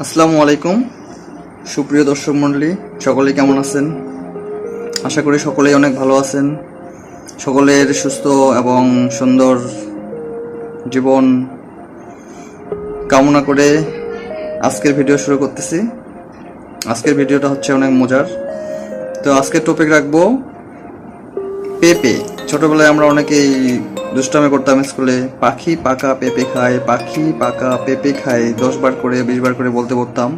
আসসালামু আলাইকুম। সুপ্রিয় দর্শক মণ্ডলী, সকলে কেমন আছেন? আশা করি সকলেই অনেক ভালো আছেন। সকলের সুস্থ এবং সুন্দর জীবন কামনা করে আজকের ভিডিও শুরু করতেছি। আজকের ভিডিওটা হচ্ছে অনেক মজার। তো আজকের টপিক রাখব পেঁপে। ছোটবেলায় আমরা অনেকেই দুষ্টামি করতাম স্কুলে। পাখি পাকা পেঁপে খায়, পাখি পাকা পেঁপে খায়, দশ বার করে, বিশ বার করে বলতে বলতাম।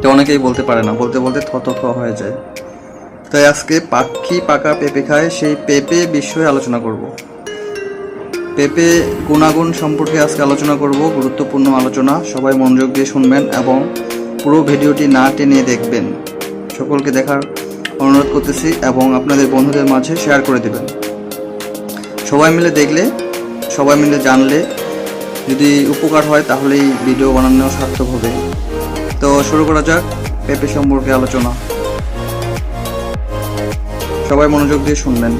তো অনেকেই বলতে পারে না, বলতে বলতে থ থ হয়ে যায়। তাই আজকে পাখি পাকা পেঁপে খায়, সেই পেঁপে বিষয়ে আলোচনা করব। পেঁপে গুণাগুণ সম্পর্কে আজকে আলোচনা করব, গুরুত্বপূর্ণ আলোচনা। সবাই মনোযোগ দিয়ে শুনবেন এবং পুরো ভিডিওটি না টেনে দেখবেন। সকলকে দেখার অনুরোধ করতেছি এবং আপনাদের বন্ধুদের মাঝে শেয়ার করে দেবেন। সবাই মিলে দেখলে, সবাই মিলে জানলে, যদি উপকার হয় তাহলেই ভিডিও বানানো সার্থক হবে। তো শুরু করা যাক পেঁপে সম্পর্কে আলোচনা। সবাই মনোযোগ দিয়ে শুনবেন।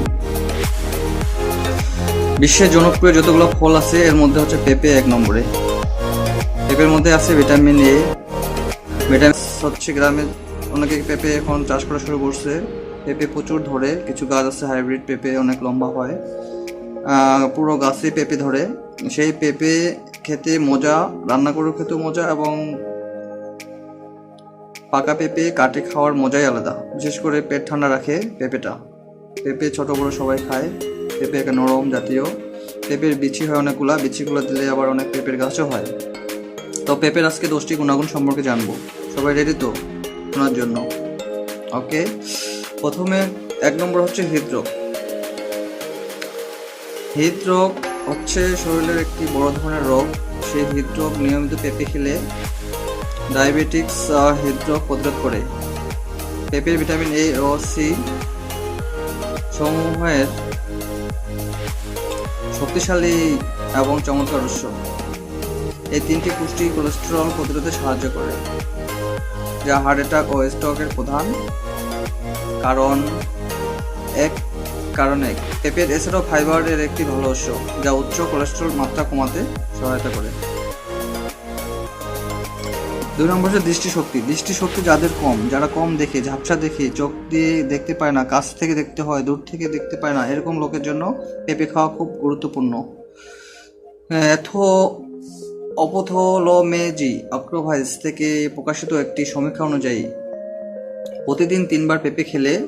বিশ্বের জনপ্রিয় যতগুলো ফল আছে, এর মধ্যে হচ্ছে পেঁপে এক নম্বরে। পেঁপের মধ্যে আছে ভিটামিন এ ভিটামিন হচ্ছে গ্রামে অনেকে পেঁপে এখন চাষ করা শুরু করছে। পেঁপে প্রচুর ধরে, কিছু গাছ আছে হাইব্রিড পেঁপে, অনেক লম্বা হয়। পুরো গাছে পেঁপে ধরে। সেই পেঁপে খেতে মজা, রান্না করে খেতেও মজা এবং পাকা পেঁপে কাটে খাওয়ার মজাই আলাদা। বিশেষ করে পেট ঠান্ডা রাখে পেঁপেটা। পেঁপে ছোট বড় সবাই খায়। পেঁপে একটা নরম জাতীয়। পেঁপের বিচি হয় অনেকগুলা, বিচিগুলো দিলে আবার অনেক পেঁপের গাছও হয়। তো পেঁপের আজকে দশটি গুণাগুণ সম্পর্কে জানব। সবাই রেডি তো? শোনার জন্য। ওকে প্রথমে এক নম্বর হচ্ছে হৃদরোগ। হৃদরোগ হচ্ছে শরীরের একটি বড় ধরনের রোগ। সেই হৃদরোগ নিয়মিত পেঁপে খেলে ডায়াবেটিক্স হৃদরোগ প্রতিরোধ করে। পেঁপের ভিটামিন এ ও সি সমূহের শক্তিশালী এবং চমৎকার উৎস। এই তিনটি পুষ্টি কোলেস্টেরল প্রতিরোধে সাহায্য করে। যা হার্ট অ্যাটাক ও স্ট্রোকের প্রধান কারণ এক, কারণ পেঁপের এছাড়াও ফাইবারের একটি ভালো উৎস, যা উচ্চ কোলেস্টেরল মাত্রা কমাতে সহায়তা করে। দুই নম্বর হচ্ছে দৃষ্টিশক্তি। দৃষ্টিশক্তি যাদের কম, যারা কম দেখে, ঝাপসা দেখে, চোখ দিয়ে দেখতে পায় না, কাছ থেকে দেখতে হয়, দূর থেকে দেখতে পায় না, এরকম লোকের জন্য পেঁপে খাওয়া খুব গুরুত্বপূর্ণ। এথো অপথোলোমেজি অক্টোভাইস থেকে প্রকাশিত একটি সমীক্ষা অনুযায়ী, প্রতিদিন তিনবার পেঁপে খেলে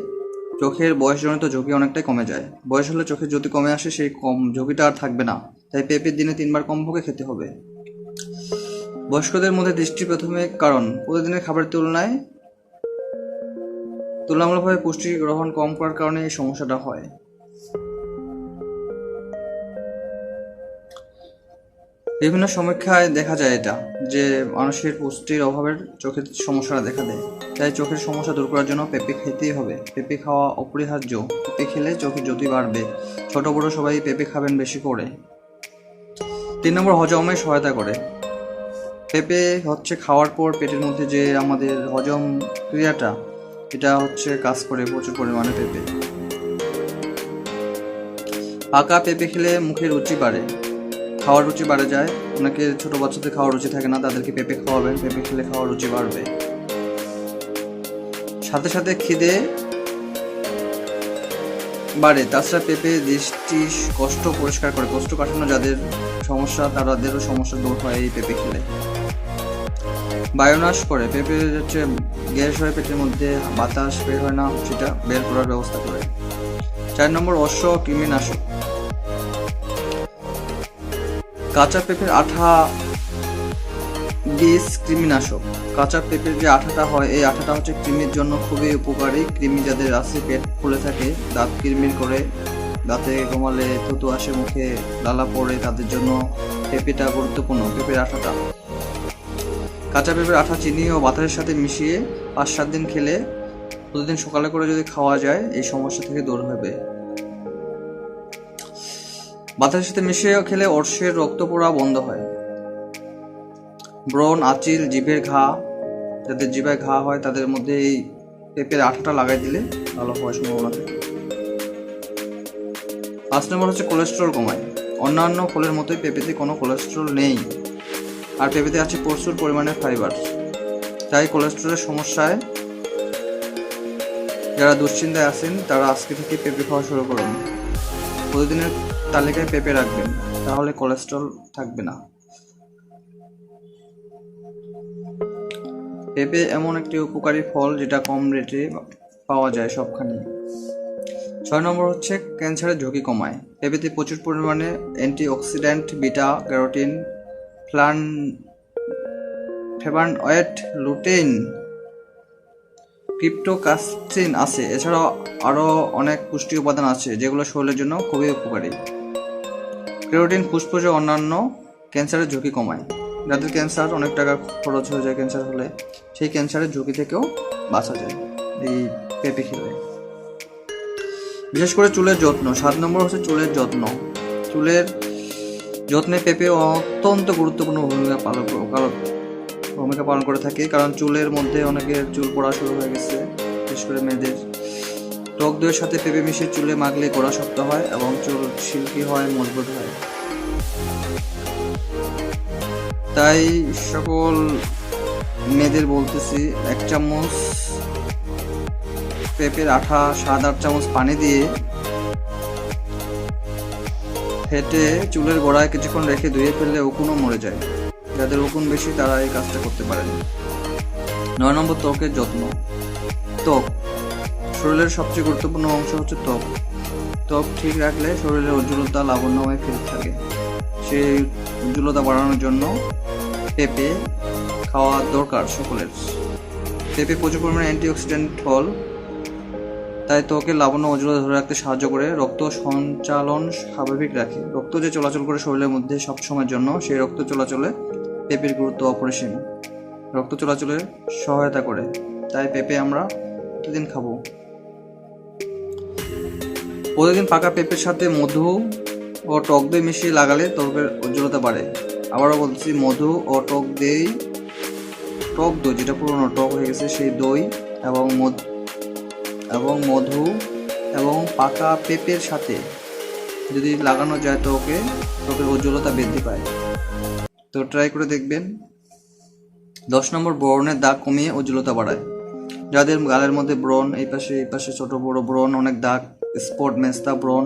চোখের বয়সজনিত ঝুঁকি অনেকটাই কমে যায়। বয়স হলে চোখের যদি কমে আসে, সেই কম ঝুঁকিটা আর থাকবে না। তাই পেঁপের দিনে তিনবার কমপক্ষে খেতে হবে। বয়স্কদের মধ্যে দৃষ্টি প্রথমে কারণ, প্রতিদিনের খাবারের তুলনায় তুলনামূলকভাবে পুষ্টি গ্রহণ কম করার কারণে এই সমস্যাটা হয়। বিভিন্ন সমীক্ষায় দেখা যায় এটা, যে মানুষের পুষ্টির অভাবের চোখের সমস্যাটা দেখা দেয়। তাই চোখের সমস্যা দূর করার জন্য পেঁপে খেতেই হবে। পেঁপে খাওয়া অপরিহার্য। পেঁপে খেলে চোখের জ্যোতি বাড়বে। ছোট বড় সবাই পেঁপে খাবেন বেশি করে। তিন নম্বর, হজমে সহায়তা করে। পেঁপে হচ্ছে খাওয়ার পর পেটের মধ্যে যে আমাদের হজম ক্রিয়াটা, এটা হচ্ছে কাজ করে প্রচুর পরিমাণে পেঁপে। পাকা পেঁপে খেলে মুখে রুচি বাড়ে। খাওয়ার রুচি বাড়ে যায়। অনেকে ছোট বাচ্চাদের খাওয়ার রুচি থাকে না, তাদেরকে পেঁপে খাওয়াবেন, পেঁপে খেলে খাওয়ার রুচি বাড়বে। সাথে সাথে খিদে বাড়ে। তাছাড়া পেঁপে দৃষ্টি কষ্ট পরিষ্কার করে। কষ্ট কাটানো যাদের সমস্যা তাদেরও সমস্যা দূর হয় এই পেঁপে খেলে। বায়োনাশ করে। পেঁপে হচ্ছে গ্যাস হয় পেটের মধ্যে, বাতাস বের হয় না, সেটা বের করার ব্যবস্থা করে। চার নম্বর অশ্ব কৃমিনাশক কাঁচা পেঁপের আঠা বীজ কৃমিনাশক। কাঁচা পেঁপের যে আঠাটা হয়, এই আঠাটা হচ্ছে কৃমির জন্য খুবই উপকারী। কৃমি যাদের আছে, পেট ফুলে থাকে, দাঁত কিরমির করে, দাঁতে ঘুমালে থুতু আসে, মুখে লালা পড়ে, তাদের জন্য পেঁপেটা গুরুত্বপূর্ণ, পেঁপের আঠাটা। কাঁচা পেঁপের আঠা চিনি ও বাতাসের সাথে মিশিয়ে পাঁচ সাত দিন খেলে প্রতিদিন সকালে করে যদি খাওয়া যায়, এই সমস্যা থেকে দূর হবে। বাতাসের সাথে মিশিয়ে খেলে অর্শের রক্ত পোড়া বন্ধ হয়। ব্রণ, আচিল, জিভের ঘা, যাদের জিভায় ঘা হয়, তাদের মধ্যে এই পেঁপের আঠাটা লাগাই দিলে ভালো হওয়ার সম্ভাবনা থাকে। পাঁচ নম্বর হচ্ছে কোলেস্ট্রল কমায়। অন্যান্য ফলের মতোই পেঁপেতে কোনো কোলেস্ট্রল নেই। আর পেঁপেতে আছে প্রচুর পরিমাণে ফাইবার। তাই কোলেস্ট্রলের সমস্যায় যারা দুশ্চিন্তায় আছেন, তারা আজকে থেকে পেঁপে খাওয়া শুরু করুন। প্রতিদিনের তালিকায় পেঁপে রাখবেন, তাহলে কোলেস্ট্রল থাকবে না। পেঁপে এমন একটি উপকারী ফল যেটা কম রেটে পাওয়া যায় সবখানে ছয় নম্বর হচ্ছে ক্যান্সারের ঝুঁকি কমায়। পেঁপেতে প্রচুর পরিমাণে antioxidant beta carotene flavonoid lutein cryptoxanthin আছে। এছাড়াও আরও অনেক পুষ্টি উপাদান আছে যেগুলো শরীরের জন্য খুবই উপকারী। ক্যারোটিন ফুসফুস ও অন্যান্য ক্যান্সারের ঝুঁকি কমায়। যাদের ক্যান্সার অনেক টাকা খরচ হয়ে যায় ক্যান্সার হলে সেই ক্যান্সারের ঝুঁকি থেকেও বাঁচা যায় এই পেঁপে খেলে। বিশেষ করে চুলের যত্ন, সাত নম্বর হচ্ছে চুলের যত্ন। চুলের যত্নে পেঁপে অত্যন্ত গুরুত্বপূর্ণ ভূমিকা পালন পালন- ভূমিকা পালন করে থাকে, কারণ চুলের মধ্যে অনেকের চুল পড়া শুরু হয়ে গেছে, বিশেষ করে মেয়েদের। টক দইয়ের সাথে পেঁপে মিশিয়ে চুলে মাখলে গোড়া শক্ত হয় এবং চুল সিল্কি হয়, মজবুত হয়। তাই সকল মেয়েদের বলতেছি, এক চামচ পেঁপের আঠা, সাত আট চামচ পানি দিয়ে ফেটে চুলের গোড়ায় কিছুক্ষণ রেখে ধুয়ে ফেললে উকুনও মরে যায়। যাদের উকুন বেশি তারা এই কাজটা করতে পারেন। নয় নম্বর ত্বকের যত্ন। ত্বক শরীরের সবচেয়ে গুরুত্বপূর্ণ অংশ হচ্ছে ত্বক। ত্বক ঠিক রাখলে শরীরের উজ্জ্বলতা লাবণ্যময় ফিরতে থাকে। সেই উজ্জ্বলতা বাড়ানোর জন্য পেঁপে খাওয়া দরকার সকলের। পেঁপে প্রচুর পরিমাণে অ্যান্টিঅক্সিডেন্ট ফল, তাই ত্বকে লাবণ্য উজ্জ্বলতা ধরে রাখতে সাহায্য করে। রক্ত সঞ্চালন স্বাভাবিক রাখে। রক্ত যে চলাচল করে শরীরের মধ্যে সব সময়ের জন্য, সেই রক্ত চলাচলে পেঁপের গুরুত্ব অপরিসীম। রক্ত চলাচলে সহায়তা করে। তাই পেঁপে আমরা প্রতিদিন খাব। প্রতিদিন পাকা পেঁপের সাথে মধু ও টক দই মিশিয়ে লাগালে ত্বকের উজ্জ্বলতা বাড়ে আবারও বলছি, মধু ও টক দই টক দই, যেটা পুরনো টক হয়ে গেছে, সেই দই এবং মধু এবং মধু এবং পাকা পেঁপের সাথে যদি লাগানো যায় ত্বকে ত্বকের উজ্জ্বলতা বৃদ্ধি পায়। তো ট্রাই করে দেখবেন, দশ নম্বর ব্রণের দাগ কমিয়ে উজ্জ্বলতা বাড়ায়। যাদের গালের মধ্যে ব্রণ, এই পাশে এই পাশে ছোট বড় ব্রণ, অনেক দাগ স্পট মেস্তা ব্রণ,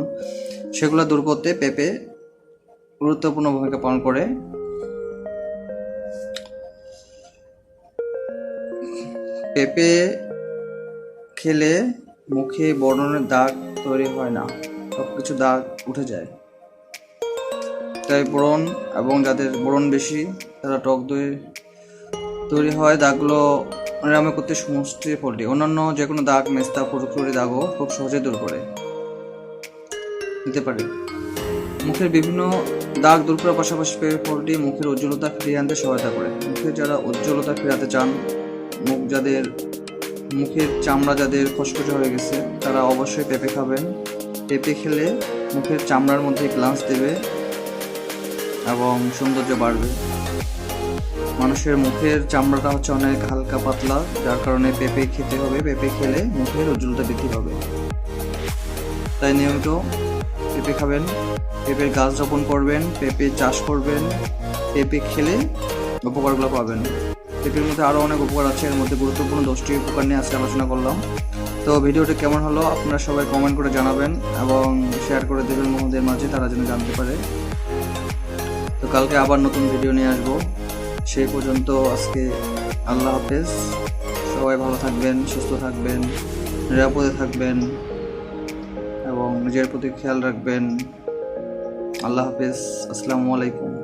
সেগুলো দূর করতে পেঁপে গুরুত্বপূর্ণ ভূমিকা পালন করে। পেঁপে খেলে মুখে বর্ণনের দাগ তৈরি হয় না সব কিছু দাগ উঠে যায়। তাই ব্রণ এবং যাদের ব্রণ বেশি, তারা টক দই তৈরি হয়, দাগগুলো নিরাময় করতে সমষ্টি ফলটি। অন্যান্য যে কোনো দাগ, মেস্তা ফুরফুরি দাগও খুব সহজে দূর করে। দিতে পারে। মুখের বিভিন্ন দাগ দূর করার পাশাপাশি পেঁপে ফলটি মুখের উজ্জ্বলতা ফিরিয়ে আনতে সহায়তা করে। মুখে যারা উজ্জ্বলতা ফেরাতে চান, মুখ যাদের, মুখের চামড়া যাদের খসখসে হয়ে গেছে, তারা অবশ্যই পেঁপে খাবেন। পেঁপে খেলে মুখের চামড়ার মধ্যে গ্লান্স দেবে এবং সৌন্দর্য বাড়বে। মানুষের মুখের চামড়াটা হচ্ছে অনেক হালকা পাতলা, যার কারণে পেঁপে খেতে হবে। পেঁপে খেলে মুখের উজ্জ্বলতা বৃদ্ধি হবে তাই নিয়মিত পেঁপে খাবেন, পেঁপের গাছ রোপণ করবেন পেঁপে চাষ করবেন, পেঁপে খেলে উপকারগুলো পাবেন। পেঁপের মধ্যে আরও অনেক উপকার আছে, এর মধ্যে গুরুত্বপূর্ণ দশটি উপকার নিয়ে আজকে আলোচনা করলাম। তো ভিডিওটি কেমন হলো আপনারা সবাই কমেন্ট করে জানাবেন এবং শেয়ার করে দেবেন বন্ধুদের মাঝে, তারা যেন জানতে পারে। তো কালকে আবার নতুন ভিডিও নিয়ে আসব। সেই পর্যন্ত আজকে আল্লাহ হাফেজ। সবাই ভালো থাকবেন, সুস্থ থাকবেন, নিরাপদে থাকবেন। নিজের প্রতি খেয়াল রাখবেন। আল্লাহ হাফিজ। আসসালামু আলাইকুম।